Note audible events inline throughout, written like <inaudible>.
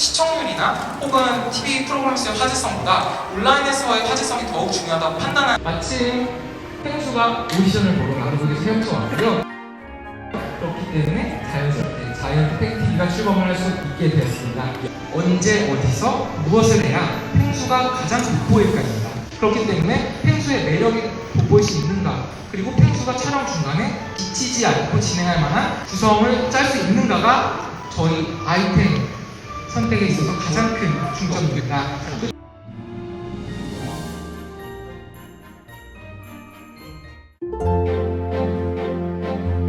영상이나 혹은 TV 프로그램에서의 화제성보다 온라인에서의 화제성이 더욱 중요하다고 판단한 마침 펭수가 오디션을 보러 방송에 세워져 왔고요. 그렇기 때문에 자연스럽게 자이언트 팩TV가 출범을 할 수 있게 되었습니다. 언제 어디서 무엇을 해야 펭수가 가장 돋보일까입니다. 그렇기 때문에 펭수의 매력이 돋보일 수 있는가 그리고 펭수가 촬영 중간에 지치지 않고 진행할 만한 구성을 짤 수 있는가가 저희 아이템 선택에 있어서 가장 큰 중점입니다.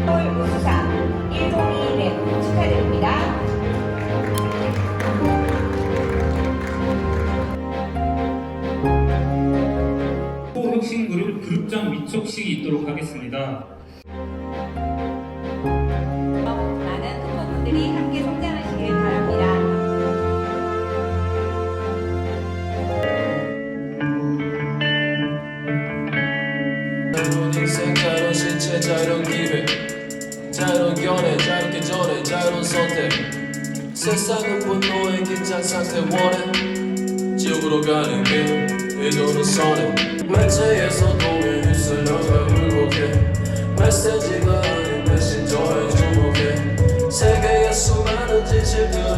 서울 우수상 102회 축하드립니다. 혁신 그룹 그룹장 위촉식이 있도록 하겠습니다. 생 자유로운 신체 자유로운 기회. 자유로운 견해 자유롭게 전해 자유로운 선택. 세상은 분노의 긴장 상태 원해. 지옥으로 가는 길 의도는 선해. 매체에서 동해 휩쓸려가 굴복해. 메시지가 아닌 메신저에 주목해. 세계의 수많은 진실들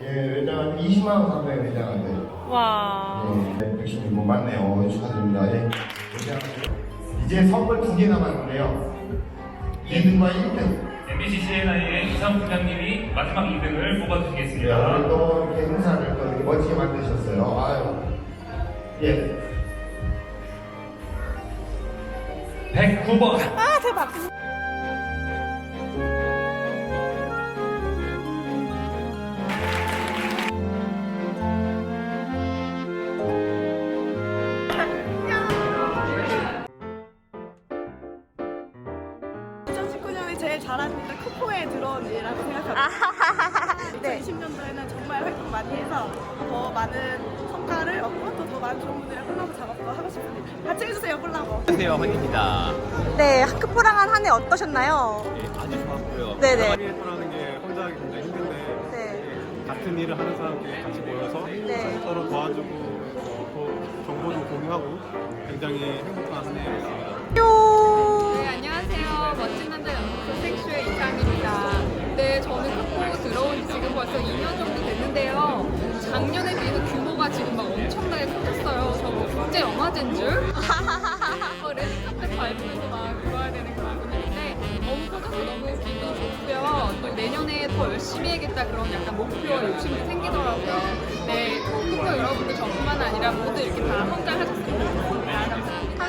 매장 20만 원 상당의 매장인데. 와. 예, 열심히 뭐 많네요. 축하드립니다. 예. 이제 선물 두 개 남았는데요. 2등과 1등. MBC CNI의 이상 부장님이 마지막 2등을 예, 뽑아주시겠습니다. 오늘 또 이렇게 행사를 또 이렇게 멋지게 만드셨어요. 아유. 예. 109번. 년에 제일 잘합니다. 쿠포에 들어온 일이라고 생각합니다. <laughs> 2020년도에는 정말 활동 많이 해서 더 많은 성과를 얻고 또 더 많은 좋은 분들이랑 콜라보 잡아서 하고 싶습니다. 같이 해주세요, 콜라보. 안녕하세요 환입니다. 네, 학크포랑한 한 해 어떠셨나요? 예, 아주 좋았고요. 네네. 하는 게 혼자 하기 굉장히 힘든데 네. 같은 일을 하는 사람끼리 같이 모여서 네. 서로 도와주고 어, 또 정보도 공유하고 굉장히 행복한 한 해였습니다. 네, 안녕하세요. 멋진 남자 연구소 생쇼의 이상입니다. 영화제인 줄? 어, 레드카펫 밟으면서 막 들어야 되는 그런 분위기인데 너무 커져서 너무 기분이 좋고요. 또 내년에 더 열심히 해야겠다 그런 약간 목표와 욕심도 생기더라고요. 네, 학부 여러분들 저뿐만 아니라 모두 이렇게 다 성장하셨으면 좋겠습니다.